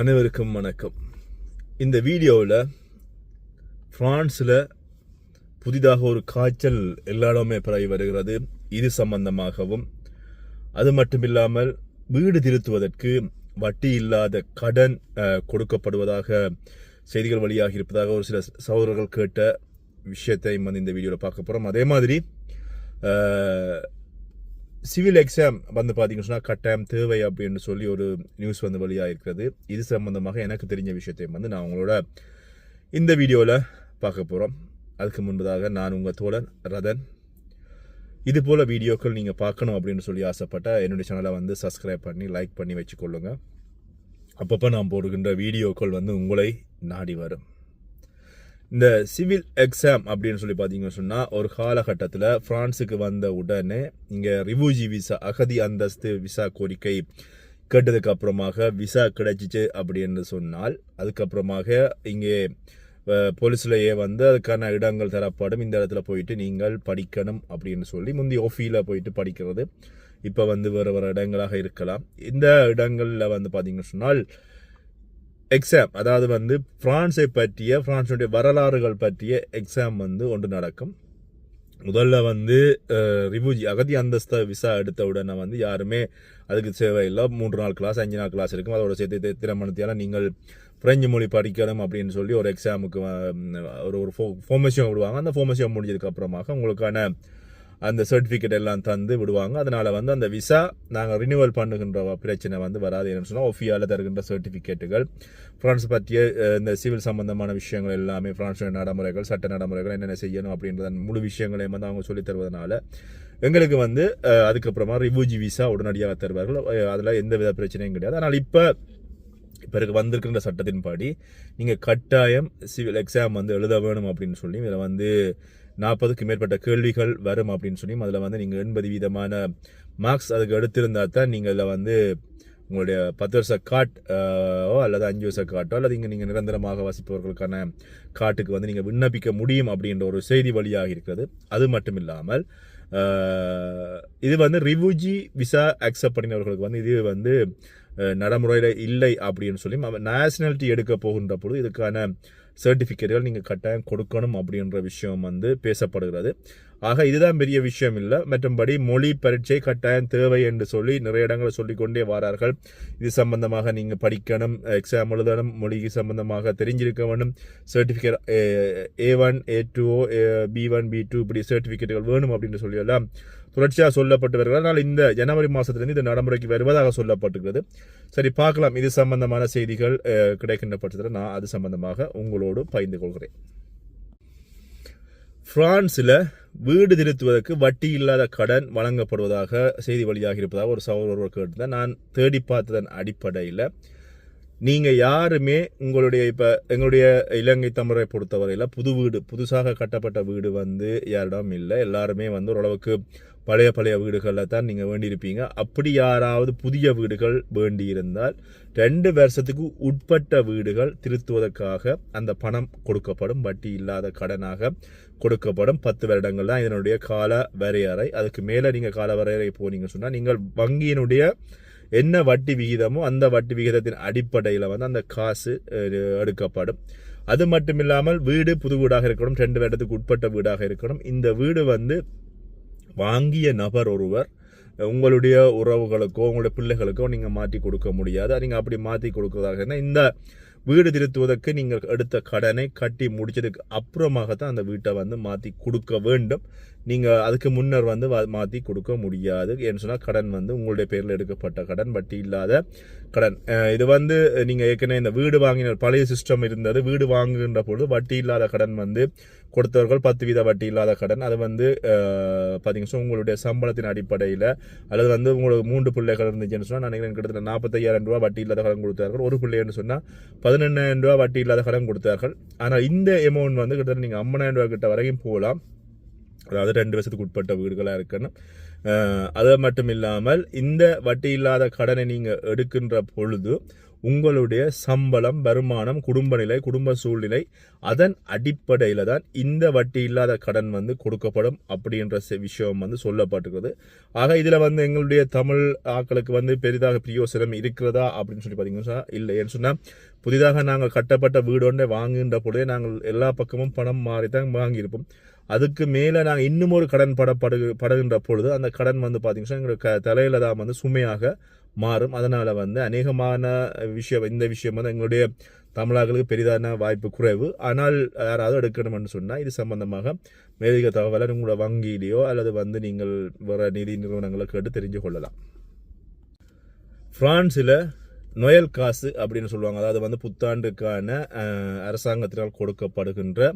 அனைவருக்கும் வணக்கம். இந்த வீடியோவில் ஃப்ரான்ஸில் புதிதாக ஒரு காய்ச்சல் எல்லா இடமே பரவி வருகிறது. இது சம்பந்தமாகவும் அது மட்டும் இல்லாமல் வீடு திருத்துவதற்கு வட்டி இல்லாத கடன் கொடுக்கப்படுவதாக செய்திகள் வழியாக இருப்பதாக ஒரு சில சகோதரர்கள் கேட்ட விஷயத்தை வந்து இந்த வீடியோவில் பார்க்க போகிறோம் அதே மாதிரி சிவில் எக்ஸாம் வந்து பார்த்தீங்கன்னு சொன்னால் கட்டாயம் தேவை அப்படின்னு சொல்லி ஒரு நியூஸ் வந்து வழியாக இருக்கிறது இது சம்பந்தமாக எனக்கு தெரிஞ்ச விஷயத்தையும் வந்து நான் உங்களோட இந்த வீடியோவில் பார்க்க போகிறோம் அதுக்கு முன்பதாக நான் உங்கள் தோழன் ரதன். இது போல் வீடியோக்கள் நீங்கள் பார்க்கணும் அப்படின்னு சொல்லி ஆசைப்பட்ட என்னுடைய சேனலை வந்து சப்ஸ்கிரைப் பண்ணி லைக் பண்ணி வச்சுக்கொள்ளுங்க. அப்பப்போ நான் போடுகின்ற வீடியோக்கள் வந்து உங்களை நாடி வரும். இந்த சிவில் எக்ஸாம் அப்படின்னு சொல்லி பார்த்தீங்கன்னு சொன்னால் ஒரு காலகட்டத்தில் ஃப்ரான்ஸுக்கு வந்த உடனே இங்கே ரிவூஜி விசா அகதி அந்தஸ்து விசா கோரிக்கை கேட்டதுக்கு அப்புறமாக விசா கிடைச்சிச்சு அப்படின்னு சொன்னால் அதுக்கப்புறமாக இங்கே போலீஸ்லேயே வந்து அதுக்கான இடங்கள் தரப்படும். இந்த இடத்துல போயிட்டு நீங்கள் படிக்கணும் அப்படின்னு சொல்லி முந்தி ஓஃபியில் போயிட்டு படிக்கிறது. இப்போ வந்து வேறு வேறு இடங்களாக இருக்கலாம். இந்த இடங்களில் வந்து பார்த்தீங்கன்னு சொன்னால் எக்ஸாம் அதாவது வந்து ஃப்ரான்ஸை பற்றிய ஃப்ரான்ஸுடைய வரலாறுகள் பற்றிய எக்ஸாம் வந்து ஒன்று நடக்கும். முதல்ல வந்து ரிவூஜி அகதி அந்தஸ்த விசா எடுத்த உடனே வந்து யாருமே அதுக்கு தேவையில்லை. மூன்று நாள் கிளாஸ் அஞ்சு நாள் கிளாஸ் இருக்கும். அதோட சேர்த்து திருமணத்தியால் நீங்கள் பிரெஞ்சு மொழி படிக்கணும் அப்படின்னு சொல்லி ஒரு எக்ஸாமுக்கு ஒரு ஒரு ஃபோ ஃபோமேஷன் விடுவாங்க அந்த ஃபோமேஷன் முடிஞ்சதுக்கு அப்புறமாக உங்களுக்கான அந்த சர்டிஃபிகேட் எல்லாம் தந்து விடுவாங்க. அதனால் வந்து அந்த விசா நாங்கள் ரினியூவல் பண்ணுகின்ற பிரச்சனை வந்து வராது. என்னன்னு சொன்னால் ஒஃபியாவில் தருகின்ற சர்டிஃபிகேட்டுகள் பிரான்ஸ் பற்றிய இந்த சிவில் சம்பந்தமான விஷயங்கள் எல்லாமே ஃப்ரான்ஸோட நடைமுறைகள் சட்ட நடைமுறைகள் என்னென்ன செய்யணும் அப்படின்றத முழு விஷயங்களையும் வந்து அவங்க சொல்லித் தருவதனால எங்களுக்கு வந்து அதுக்கப்புறமா ரிவூஜி விசா உடனடியாக தருவார்கள். அதில் எந்த வித பிரச்சனையும் கிடையாது. ஆனால் இப்போ இப்போ இருக்க வந்திருக்கின்ற சட்டத்தின்படி நீங்கள் கட்டாயம் சிவில் எக்ஸாம் வந்து எழுத வேணும் அப்படின்னு சொல்லி இதில் வந்து நாற்பதுக்கு மேற்பட்ட கேள்விகள் வரும் அப்படின்னு சொல்லி அதில் வந்து நீங்கள் எண்பது வீதமான மார்க்ஸ் அதுக்கு எடுத்திருந்தால் தான் நீங்கள் இதில் வந்து உங்களுடைய பத்து வருஷ காட்டோ அல்லது அஞ்சு வருஷ காட்டோ அல்லது இங்கே நீங்கள் நிரந்தரமாக வசிப்பவர்களுக்கான காட்டுக்கு வந்து நீங்கள் விண்ணப்பிக்க முடியும் அப்படின்ற ஒரு செய்தி வழியாக இருக்கிறது. அது மட்டும் இல்லாமல் இது வந்து ரிவூஜி விசா அக்செப்ட் பண்ணினவர்களுக்கு வந்து இது வந்து நடைமுறையில் இல்லை அப்படின்னு சொல்லி நேஷனாலிட்டி எடுக்க போகின்ற பொழுது இதுக்கான சர்டிஃபிகேட்டுகள் நீங்கள் கட்டாயம் கொடுக்கணும் அப்படின்ற விஷயம் வந்து பேசப்படுகிறது. ஆக இதுதான் பெரிய விஷயம் இல்லை. மற்றும்படி மொழி பரீட்சை கட்டாயம் தேவை என்று சொல்லி நிறைய இடங்களை சொல்லிக்கொண்டே வரார்கள். இது சம்பந்தமாக நீங்கள் படிக்கணும் எக்ஸாம் எழுதணும் மொழிக்கு சம்பந்தமாக தெரிஞ்சிருக்க வேண்டும். Certificate A one A two B one B two இப்படி சர்டிஃபிகேட்டுகள் வேணும் அப்படின்னு சொல்லி எல்லாம் தொடர்ச்சியாக சொல்லப்பட்டு வருகிறது ஆனால் இந்த ஜனவரி மாதத்துலேருந்து இது நடைமுறைக்கு வருவதாக சொல்லப்பட்டுகிறது சரி பார்க்கலாம். இது சம்பந்தமான செய்திகள் கிடைக்கின்ற பட்சத்தில் நான் அது சம்பந்தமாக உங்களோடு பகிர்ந்து கொள்கிறேன். பிரான்ஸில் வீடு திருத்துவதற்கு வட்டி இல்லாத கடன் வழங்கப்படுவதாக செய்தி வழியாக இருப்பதாக ஒரு சகோதரர் கேட்டிருந்தேன் நான் தேடி பார்த்ததன் அடிப்படையில் நீங்கள் யாருமே உங்களுடைய இப்போ எங்களுடைய இலங்கை தமிழரை பொறுத்தவரையில் புது வீடு புதுசாக கட்டப்பட்ட வீடு வந்து யாரிடம் இல்லை. எல்லாருமே வந்து ஓரளவுக்கு பழைய பழைய வீடுகளில் தான் நீங்கள் வேண்டியிருப்பீங்க. அப்படி யாராவது புதிய வீடுகள் வேண்டியிருந்தால் ரெண்டு வருஷத்துக்கு உட்பட்ட வீடுகள் திருத்துவதற்காக அந்த பணம் கொடுக்கப்படும். வட்டி இல்லாத கடனாக கொடுக்கப்படும். பத்து வருடங்கள் தான் இதனுடைய கால வரையறை. அதுக்கு மேலே நீங்கள் கால வரையறை போனீங்கன்னு சொன்னால் நீங்கள் வங்கியினுடைய என்ன வட்டி விகிதமோ அந்த வட்டி விகிதத்தின் அடிப்படையில் வந்து அந்த காசு எடுக்கப்படும். அது மட்டும் இல்லாமல் வீடு புது வீடாக இருக்கணும் ரெண்டு வருடத்துக்கு உட்பட்ட வீடாக இருக்கணும். இந்த வீடு வந்து வாங்கிய நபர் ஒருவர் உங்களுடைய உறவுகளுக்கோ உங்களுடைய பிள்ளைகளுக்கோ நீங்கள் மாற்றி கொடுக்க முடியாது. நீங்கள் அப்படி மாற்றி கொடுக்குறதாக இருந்தால் இந்த வீடு திருத்துவதற்கு நீங்கள் எடுத்த கடனை கட்டி முடிச்சதுக்கு அப்புறமாக தான் அந்த வீட்டை வந்து மாற்றி கொடுக்க வேண்டும். நீங்கள் அதுக்கு முன்னர் வந்து மாற்றி கொடுக்க முடியாது. ஏன்னு சொன்னால் கடன் வந்து உங்களுடைய பேரில் எடுக்கப்பட்ட கடன். வட்டி இல்லாத கடன். இது வந்து நீங்கள் ஏற்கனவே இந்த வீடு வாங்கின பழைய சிஸ்டம் இருந்தது. வீடு வாங்குகின்ற பொழுது வட்டி இல்லாத கடன் வந்து கொடுத்தவர்கள் பத்து வீத வட்டி இல்லாத கடன். அது வந்து பார்த்தீங்க பார்த்தீங்கன்னா உங்களுடைய சம்பளத்தின் அடிப்படையில் அல்லது வந்து உங்களுக்கு மூன்று பிள்ளைகள் இருந்துச்சுன்னு சொன்னால் நினைக்கிறேன் கிட்டத்தட்ட நாற்பத்தையாயிரம் ரூபா வட்டி இல்லாத கடன் கொடுத்தார்கள். ஒரு பிள்ளைன்னு சொன்னால் பதினெண்ணாயிரம் ரூபா வட்டி இல்லாத கடன் கொடுத்தார்கள். ஆனால் இந்த அமௌண்ட் வந்து கிட்டத்தட்ட நீங்கள் ஐம்பதாயிரம் ரூபா கிட்ட வரைக்கும் போகலாம். அதாவது ரெண்டு வருஷத்துக்கு உட்பட்ட வீடுகளாக இருக்கணும். அது மட்டும் இல்லாமல் இந்த வட்டி இல்லாத கடனை நீங்கள் எடுக்கின்ற பொழுது உங்களுடைய சம்பளம் வருமானம் குடும்ப நிலை குடும்ப சூழ்நிலை அதன் அடிப்படையில் தான் இந்த வட்டி இல்லாத கடன் வந்து கொடுக்கப்படும் அப்படின்ற செ- விஷயம் வந்து சொல்லப்பட்டிருக்கிறது. ஆக இதில் வந்து எங்களுடைய தமிழ் ஆக்களுக்கு வந்து பெரிதாக பிரயோசனம் இருக்கிறதா அப்படின்னு சொல்லி பார்த்தீங்கன்னா இல்லை. ஏன்னு சொன்னால் புதிதாக நாங்கள் கட்டப்பட்ட வீடு ஒன்றை வாங்குகின்ற பொழுதே நாங்கள் எல்லா பக்கமும் பணம் மாறி தான் வாங்கியிருப்போம். அதுக்கு மேலே நாங்கள் இன்னும் ஒரு கடன் படப்படு படுகின்ற பொழுது அந்த கடன் வந்து பார்த்தீங்கன்னா எங்களுக்கு க தலையில் தான் வந்து சுமையாக மாறும். அதனால் வந்து அநேகமான விஷயம் இந்த விஷயம் வந்து எங்களுடைய தமிழர்களுக்கு பெரிதான வாய்ப்பு குறைவு. ஆனால் யாராவது எடுக்கணும்னு சொன்னால் இது சம்பந்தமாக மேலதிக தகவலை உங்களோட வங்கியிலேயோ அல்லது வந்து நீங்கள் வேறு நிதி நிறுவனங்களை கேட்டு தெரிஞ்சு கொள்ளலாம். ஃப்ரான்ஸில் நொயல் காசு அப்படின்னு சொல்லுவாங்க. அதாவது வந்து புத்தாண்டுக்கான அரசாங்கத்தினால் கொடுக்கப்படுகின்ற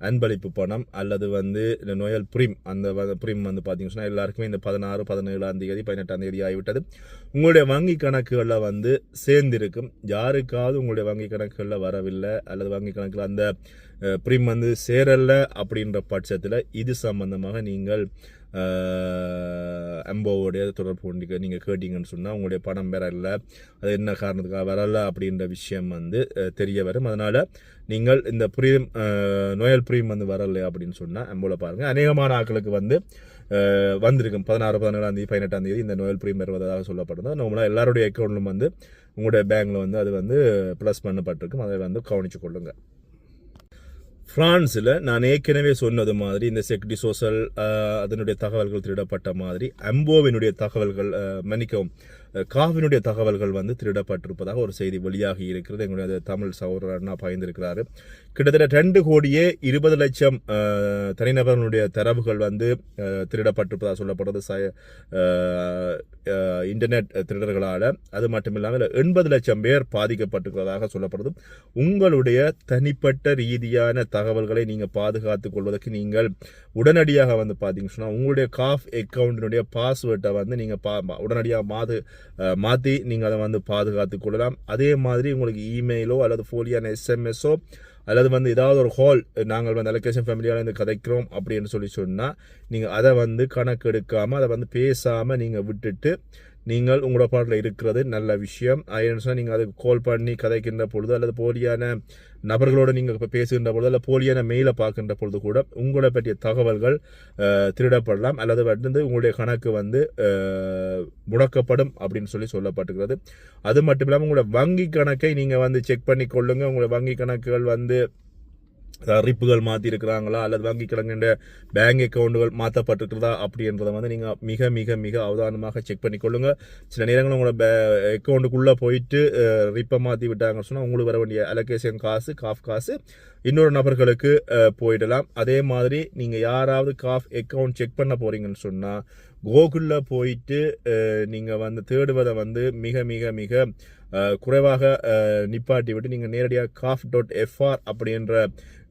அன்பளிப்பு பணம் அல்லது வந்து இந்த நோயல் பிரிம் அந்த பிரிம் வந்து பார்த்தீங்கன்னா எல்லாருக்குமே இந்த பதினாறு பதினேழாம் தேதி பதினெட்டாம் தேதி ஆகிவிட்டது. உங்களுடைய வங்கி கணக்குகளில் வந்து சேர்ந்திருக்கும். யாருக்காவது உங்களுடைய வங்கி கணக்குகளில் வரவில்லை அல்லது வங்கி கணக்கில் அந்த பிரிம் வந்து சேரல அப்படின்ற பட்சத்தில் இது சம்பந்தமாக நீங்கள் அம்போவோடைய தொடர்பு கொண்டு நீங்கள் கேட்டீங்கன்னு சொன்னால் உங்களுடைய பணம் வரல அது என்ன காரணத்துக்காக வரல அப்படின்ற விஷயம் வந்து தெரிய வரும். அதனால் நீங்கள் இந்த ப்ரீம் நோயல் ப்ரீம் வந்து வரல அப்படின்னு சொன்னால் அம்போவில் பாருங்கள் அநேகமான ஆட்களுக்கு வந்து வந்திருக்கும். பதினாறு பதினேழாம் தேதி பதினெட்டாம் தேதி இந்த நோயல் ப்ரீம் வருவதாக சொல்லப்படுது. நம்மளால் எல்லாருடைய அக்கௌண்ட்லும் வந்து உங்களுடைய பேங்க்கில் வந்து அது வந்து ப்ளஸ் பண்ணப்பட்டிருக்கும். அதை வந்து கவனிச்சு கொள்ளுங்கள் பிரான்ஸில் நான் ஏற்கனவே சொன்னது மாதிரி இந்த செக்டி சோசல் அதனுடைய தகவல்கள் திருடப்பட்ட மாதிரி அம்போவினுடைய தகவல்கள் மன்னிக்கவும் காவினுடைய தகவல்கள் வந்து திருடப்பட்டிருப்பதாக ஒரு செய்தி வெளியாகி இருக்கிறது. எங்களுடைய தமிழ் சகோதரர் அண்ணா பயந்திருக்கிறாரு கிட்டத்தட்ட ரெண்டு கோடியே இருபது லட்சம் தனிநபர்களுடைய தரவுகள் வந்து திருடப்பட்டிருப்பதாக சொல்லப்படுறது ச- இன்டர்நெட் திருடர்களால். அது மட்டும் இல்லாமல் எண்பது லட்சம் பேர் பாதிக்கப்பட்டிருக்கிறதாக சொல்லப்படுது. உங்களுடைய தனிப்பட்ட ரீதியான தகவல்களை நீங்கள் பாதுகாத்துக் கொள்வதற்கு நீங்கள் உடனடியாக வந்து பார்த்தீங்கன்னு சொன்னால் உங்களுடைய காஃப் அக்கௌண்டினுடைய பாஸ்வேர்டை வந்து நீங்கள் பா உடனடியாக மாது மாற்றி நீங்கள் அதை வந்து பாதுகாத்து கொள்ளலாம். அதே மாதிரி உங்களுக்கு இமெயிலோ அல்லது ஃபோலியான எஸ்எம்எஸோ அல்லது வந்து ஏதாவது ஒரு ஹால் நாங்கள் வந்து அலோகேஷன் ஃபேமிலியால் இருந்து கதைக்கிறோம் அப்படின்னு சொல்லி சொன்னால் நீங்கள் அதை வந்து கணக்கெடுக்காமல் அதை வந்து பேசாமல் நீங்கள் விட்டுட்டு நீங்கள் உங்களோட பாட்டில் இருக்கிறது நல்ல விஷயம். ஏன்னு நீங்கள் அதுக்கு கால் பண்ணி கதைக்கின்ற பொழுது அல்லது போலியான நபர்களோடு நீங்கள் இப்போ பேசுகின்ற பொழுது அல்லது போலியான மெயிலை பார்க்கின்ற பொழுது கூட உங்களை பற்றிய தகவல்கள் திருடப்படலாம் அல்லது வந்து உங்களுடைய கணக்கு வந்து முடக்கப்படும் அப்படின்னு சொல்லி சொல்லப்பட்டுக்கிறது அது மட்டும் இல்லாமல் உங்களோட வங்கி கணக்கை நீங்கள் வந்து செக் பண்ணி கொள்ளுங்கள் உங்களோட வங்கி கணக்குகள் வந்து அறிப்புகள் மாற்றிருக்கிறாங்களா அல்லது வங்கி கணக்குன்ற பேங்க் அக்கௌண்ட்டுகள் மாற்றப்பட்டிருக்கிறதா அப்படின்றத வந்து நீங்கள் மிக மிக மிக அவதானமாக செக் பண்ணிக்கொள்ளுங்கள் சில நேரங்களில் உங்களோட அக்கௌண்ட்டுக்குள்ளே போயிட்டு ரிப்பை மாற்றி விட்டாங்கன்னு சொன்னால் உங்களுக்கு வர வேண்டிய அலோகேஷன் காசு காஃப் காசு இன்னொரு நபர்களுக்கு போயிடலாம். அதே மாதிரி நீங்கள் யாராவது காஃப் அக்கௌண்ட் செக் பண்ண போகிறீங்கன்னு சொன்னால் கோகுலில் போயிட்டு நீங்கள் வந்து தேடுவதை வந்து மிக மிக மிக குறைவாக நிப்பாட்டி விட்டு நீங்கள் நேரடியாக காஃப் டாட் எஃப்ஆர் அப்படின்ற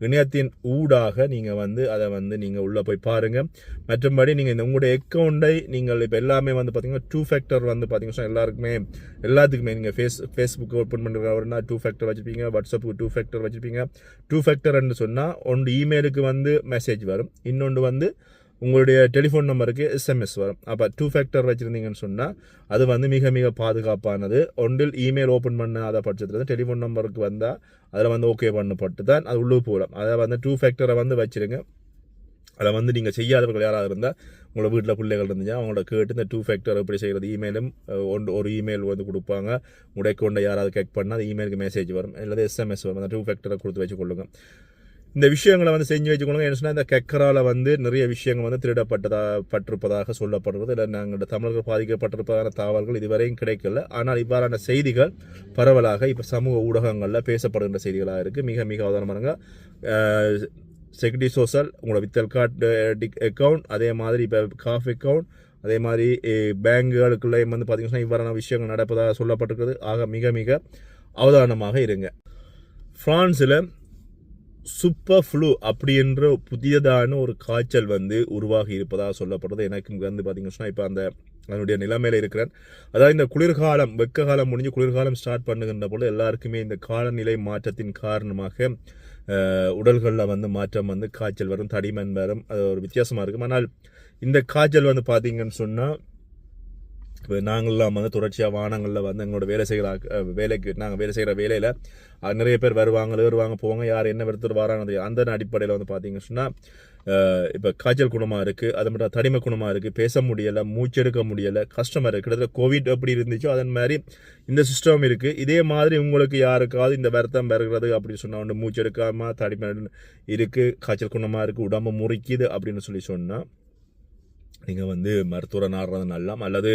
இணையத்தின் ஊடாக நீங்கள் வந்து அதை வந்து நீங்கள் உள்ளே போய் பாருங்கள் மற்றபடி நீங்கள் இந்த உங்களுடைய அக்கௌண்ட்டை நீங்கள் இப்போ எல்லாமே வந்து பார்த்தீங்கன்னா டூ ஃபேக்டர் வந்து பார்த்தீங்கன்னா எல்லாருக்குமே எல்லாத்துக்குமே நீங்கள் ஃபேஸ் ஃபேஸ்புக் ஓப்பன் பண்ணுறவருன்னா டூ ஃபேக்டர் வச்சுருப்பீங்க. வாட்ஸ்அப்புக்கு டூ ஃபேக்டர் வச்சுருப்பீங்க. டூ ஃபேக்டர்ன்னு சொன்னால் ஒன்று இமெயிலுக்கு வந்து மெசேஜ் வரும். இன்னொன்று வந்து உங்களுடைய டெலிஃபோன் நம்பருக்கு எஸ்எம்எஸ் வரும். அப்போ டூ ஃபேக்டர் வச்சுருந்தீங்கன்னு சொன்னால் அது வந்து மிக மிக பாதுகாப்பானது. ஒன்றில் இமெயில் ஓப்பன் பண்ணாத பட்சத்தில் டெலிஃபோன் நம்பருக்கு வந்தால் அதில் வந்து ஓகே பண்ணப்பட்டு தான் அது உள்ளே போகலாம் அதை வந்து டூ ஃபேக்டரை வந்து வச்சிருங்க. அதை வந்து நீங்கள் செய்யாதவர்கள் யாராவது இருந்தால் உங்களோட வீட்டில் பிள்ளைகள் இருந்துச்சா அவங்களோட கேட்டு இந்த டூ ஃபேக்டர் எப்படி செய்கிறது இமெயிலும் ஒன்று ஒரு இமெயில் வந்து கொடுப்பாங்க. உடைய அக்கௌண்ட்டை யாராவது கேக் பண்ணால் அது இமெயிலுக்கு மெசேஜ் வரும். இல்லாத எஸ்எம்எஸ் வரும். அந்த டூ ஃபேக்டரை கொடுத்து வச்சு கொள்ளுங்கள் இந்த விஷயங்களை வந்து செஞ்சு வச்சுக்கணுங்க. என்ன சொன்னால் இந்த கெக்கரால் வந்து நிறைய விஷயங்கள் வந்து திருடப்பட்டதா பட்டிருப்பதாக சொல்லப்படுறது இல்லை நாங்கள் தமிழர்கள் பாதிக்கப்பட்டிருப்பதான தகவல்கள் இதுவரையும் கிடைக்கல. ஆனால் இவ்வாறான செய்திகள் பரவலாக இப்போ சமூக ஊடகங்களில் பேசப்படுகின்ற செய்திகளாக இருக்குது மிக மிக உதாரணமாக செக்யூரிட்டி சோசல் உங்களோட வித்தல் கார்டு அக்கௌண்ட் அதே மாதிரி இப்போ காஃப் அக்கௌண்ட் அதே மாதிரி பேங்குகளுக்குள்ளேயும் வந்து பார்த்தீங்கன்னா இவ்வாறான விஷயங்கள் நடப்பதாக சொல்லப்பட்டிருக்கிறது. ஆக மிக மிக அவதானமாக இருங்க. ஃப்ரான்ஸில் சூப்பர் ஃப்ளூ அப்படின்ற புதியதான ஒரு காய்ச்சல் வந்து உருவாகி இருப்பதாக சொல்லப்படுறது. எனக்கு இங்க வந்து பார்த்தீங்கன்னா இப்போ அந்த அதனுடைய நிலைமையில் இருக்கிறேன் அதாவது இந்த குளிர்காலம் வெக்க காலம் முடிஞ்சு குளிர்காலம் ஸ்டார்ட் பண்ணுகின்ற பொழுது எல்லாருக்குமே இந்த காலநிலை மாற்றத்தின் காரணமாக உடல்களில் வந்து மாற்றம் வந்து காய்ச்சல் வரும் தடிமன் வரும் அது ஒரு வித்தியாசமாக இருக்கும். ஆனால் இந்த காய்ச்சல் வந்து பார்த்தீங்கன்னு சொன்னால் இப்போ நாங்கள்லாம் வந்து தொடர்ச்சியாக வானங்களில் வந்து எங்களோட வேலை செய்கிற வேலைக்கு நாங்கள் வேலை செய்கிற வேலையில் நிறைய பேர் வருவாங்க வருவாங்க போவாங்க யார் என்ன எடுத்துட்டு வராங்க அந்த அடிப்படையில் வந்து பார்த்திங்க சொன்னால் இப்போ காய்ச்சல் குணமாக இருக்குது அது மட்டும் தடிமை குணமாக இருக்குது பேச முடியலை மூச்செடுக்க முடியலை கஷ்டமாக இருக்குது கிட்டத்தட்ட கோவிட் எப்படி இருந்துச்சோ அதன் மாதிரி இந்த சிஸ்டம் இருக்குது இதே மாதிரி உங்களுக்கு யாருக்காவது இந்த வருத்தம் வருகிறது அப்படின்னு சொன்னால் ஒன்று மூச்செடுக்காமல் தடிமை இருக்குது காய்ச்சல் குணமாக இருக்குது உடம்பு முறிக்குது அப்படின்னு சொல்லி சொன்னால் நீங்கள் வந்து மருத்துவரை நாடுறது நல்லாம் அல்லது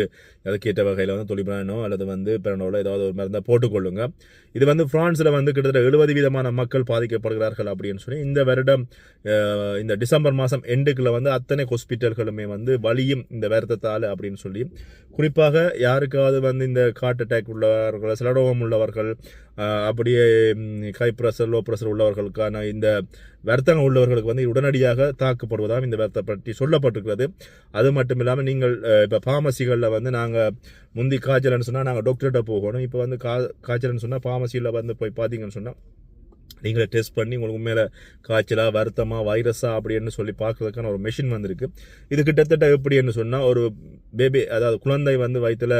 அதுக்கேற்ற வகையில் வந்து தொழில்நோ அல்லது வந்து பிறனோட ஏதாவது ஒரு மருந்தை போட்டுக்கொள்ளுங்க. இது வந்து ஃப்ரான்ஸில் வந்து கிட்டத்தட்ட எழுபது விதமான மக்கள் பாதிக்கப்படுகிறார்கள் அப்படின்னு சொல்லி இந்த வருடம் இந்த டிசம்பர் மாதம் எண்டுக்குள்ள வந்து அத்தனை ஹாஸ்பிட்டல்களுமே வந்து வலியும் இந்த வருத்தத்தால் அப்படின்னு சொல்லி குறிப்பாக யாருக்காவது வந்து இந்த கார்ட் அட்டாக் உள்ளவர்கள் சிலடோகம் உள்ளவர்கள் அப்படியே கை ப்ரெஷர் லோ ப்ரெஷர் உள்ளவர்களுக்கான இந்த வருத்தங்கள் உள்ளவர்களுக்கு வந்து உடனடியாக தாக்கப்படுவதாக இந்த வருத்தம் பற்றி சொல்லப்பட்டிருக்கிறது. அது மட்டும் இல்லாமல் நீங்கள் இப்போ ஃபார்மசிகளில் வந்து நாங்கள் முந்தி காய்ச்சல்னு சொன்னால் நாங்கள் டாக்டர்கிட்ட போகணும். இப்போ வந்து கா காய்ச்சல்னு சொன்னால் ஃபார்மசியில் வந்து போய் பார்த்தீங்கன்னு சொன்னால் நீங்களே டெஸ்ட் பண்ணி உங்களுக்கு உண்மையில காய்ச்சலா வருத்தமாக வைரஸா அப்படின்னு சொல்லி பார்க்கறதுக்கான ஒரு மெஷின் வந்திருக்கு. இது கிட்டத்தட்ட எப்படின்னு சொன்னால் ஒரு பேபி அதாவது குழந்தை வந்து வயிற்றில்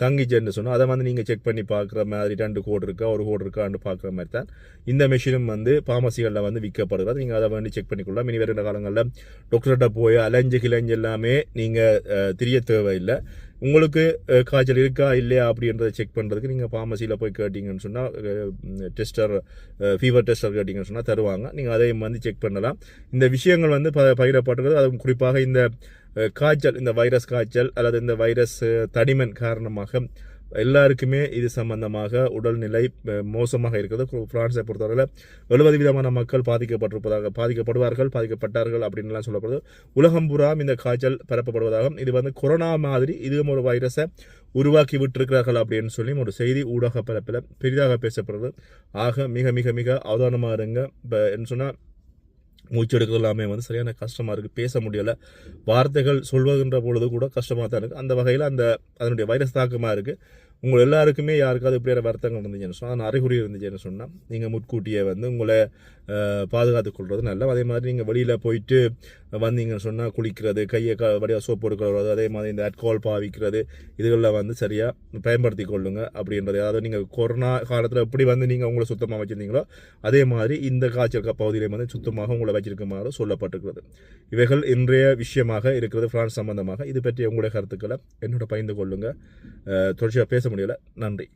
தங்கிச்சேன்னு தங்கிச்சுன்னு சொன்னால் அதை வந்து நீங்கள் செக் பண்ணி பார்க்குற மாதிரி ரெண்டு கோடு இருக்கா ஒரு கோடு இருக்கான்னு பார்க்குற மாதிரி தான் இந்த மெஷினும் வந்து ஃபார்மசிகளில் வந்து விற்கப்படுகிறது. நீங்கள் அதை வந்து செக் பண்ணிக்கொள்ளலாம். இனி வருகிற காலங்களில் டாக்டர்கிட்ட போய் அலைஞ்சு கிளைஞ்சு எல்லாமே நீங்கள் தெரிய தேவையில்லை. உங்களுக்கு காய்ச்சல் இருக்கா இல்லையா அப்படின்றத செக் பண்ணுறதுக்கு நீங்கள் ஃபார்மசியில் போய் கேட்டிங்கன்னு சொன்னால் டெஸ்டர் ஃபீவர் டெஸ்டர் கேட்டிங்கன்னு சொன்னால் தருவாங்க. நீங்கள் அதையும் வந்து செக் பண்ணலாம். இந்த விஷயங்கள் வந்து ப பகிரப்பட்டுறது அதுவும் குறிப்பாக இந்த காய்ச்சல் இந்த வைரஸ் காய்ச்சல் அல்லது இந்த வைரஸ் தடிமன் காரணமாக எல்லாருக்குமே இது சம்பந்தமாக உடல்நிலை மோசமாக இருக்கிறது. பிரான்ஸை பொறுத்தவரையில் எழுபது விதமான மக்கள் பாதிக்கப்பட்டிருப்பதாக பாதிக்கப்படுவார்கள் பாதிக்கப்பட்டார்கள் அப்படின்லாம் சொல்லப்படுது உலகம் புறாம் இந்த காய்ச்சல் பரப்பப்படுவதாகவும் இது வந்து கொரோனா மாதிரி இதுவும் ஒரு வைரஸை உருவாக்கி விட்டிருக்கிறார்கள் அப்படின்னு சொல்லி ஒரு செய்தி ஊடக பரப்பில் பெரிதாக பேசப்படுறது ஆக மிக மிக மிக அவதானமாக இருங்க. இப்போ என்ன சொன்னால் மூச்செடுக்கிறது எல்லாமே வந்து சரியான கஷ்டமாக இருக்குது பேச முடியலை. வார்த்தைகள் சொல்வதுன்ற பொழுது கூட கஷ்டமாக தான் இருக்குது அந்த வகையில் அந்த அதனுடைய வைரஸ் தாக்கமாக இருக்குது உங்கள் எல்லாருக்குமே யாருக்காவது இப்படியான வருத்தங்கள் இருந்துச்சுன்னு சொன்னால் அந்த அறிகுறி இருந்துச்சுன்னு சொன்னால் நீங்கள் முட்கூட்டியே வந்து உங்களை அஹ், பாதுகாத்துக் கொள்வது நல்லது அதே மாதிரி நீங்கள் வெளியில் போயிட்டு வந்தீங்கன்னு சொன்னால் குளிக்கிறது கையை க வடியாக சோப்பு எடுக்கிறது அதே மாதிரி இந்த அல்கோல் பாவிக்கிறது இதுகளில் வந்து சரியாக பயன்படுத்தி கொள்ளுங்க அப்படின்றது அதாவது நீங்கள் கொரோனா காலத்தில் எப்படி வந்து நீங்கள் உங்களை சுத்தமாக வச்சுருந்தீங்களோ அதே மாதிரி இந்த காய்ச்சல் பகுதியிலையும் பகுதியிலே வந்து சுத்தமாக உங்களை வச்சிருக்குமாறு சொல்லப்பட்டிருக்கிறது. இவைகள் இன்றைய விஷயமாக இருக்கிறது பிரான்ஸ் சம்பந்தமாக. இது பற்றி உங்களுடைய கருத்துக்களை என்னோட பகிர்ந்து கொள்ளுங்கள் தொடர்ச்சியாக பேச முடியலை. நன்றி.